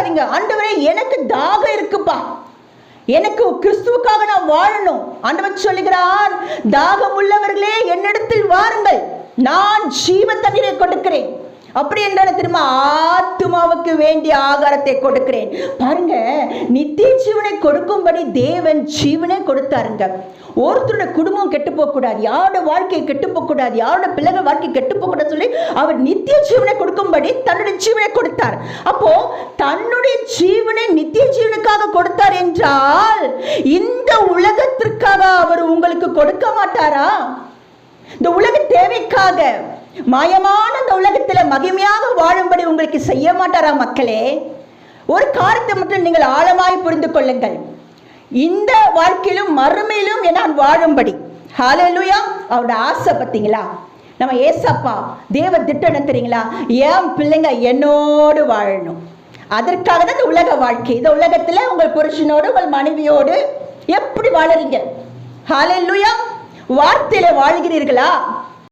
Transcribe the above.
சொல்லாதீங்க ஆண்டவரே எனக்கு தாகம் இருக்குப்பா. எனக்கு கிறிஸ்துவுக்காக நான் வாழணும். ஆண்டவர் சொல்லுகிறார் தாகம் உள்ளவர்களே என்னிடத்தில் வாருங்கள். நான் ஜீவ தண்ணீரை கொடுக்கிறேன். அப்படி என்றால திரும்ப ஆத்மாவுக்கு வேண்டிய ஆகாரத்தை கொடுக்கிறேன். பாருங்க நித்திய ஜீவனை கொடுக்கும்படி தேவன் ஜீவனை கொடுத்தாருங்க. ஒருத்தரோட குடும்பம் கெட்டு போகக்கூடாது யாரோட வாழ்க்கை கெட்டு போகக்கூடாது யாரோட பிள்ளைகள் வாழ்க்கை கெட்டு போகக்கூடாது சொல்லி அவர் நித்திய ஜீவனை கொடுக்கும்படி தன்னுடைய ஜீவனை கொடுத்தார். அப்போ தன்னுடைய ஜீவனை நித்திய ஜீவனுக்காக கொடுத்தார் என்றால் இந்த உலகத்திற்காக அவர் உங்களுக்கு கொடுக்க மாட்டாரா? இந்த உலக தேவைக்காக மாயமான இந்த உலக மகிமையாக வாழும்படி உங்களுக்கு செய்ய மாட்டாரா மக்களே? ஒரு காரியத்தை மட்டும் நீங்கள் ஆழமாய் புரிந்து கொள்ளுங்கள். இந்த வாழ்க்கையிலும் மறுமையிலும் நான் வாழும்படி. ஹாலலுயா அவரோட ஆசை பார்த்தீங்களா? நம்ம ஏசப்பா தேவ திட்டம் தெரியுங்களா? என் பிள்ளைங்க என்னோடு வாழணும். அதற்காக தான் இந்த உலக வாழ்க்கை. இந்த உலகத்தில் உங்கள் புருஷனோடு உங்கள் மனைவியோடு எப்படி வாழறீங்க? ஹாலலுயா வார்த்தையில வாழ்கிறீர்களா?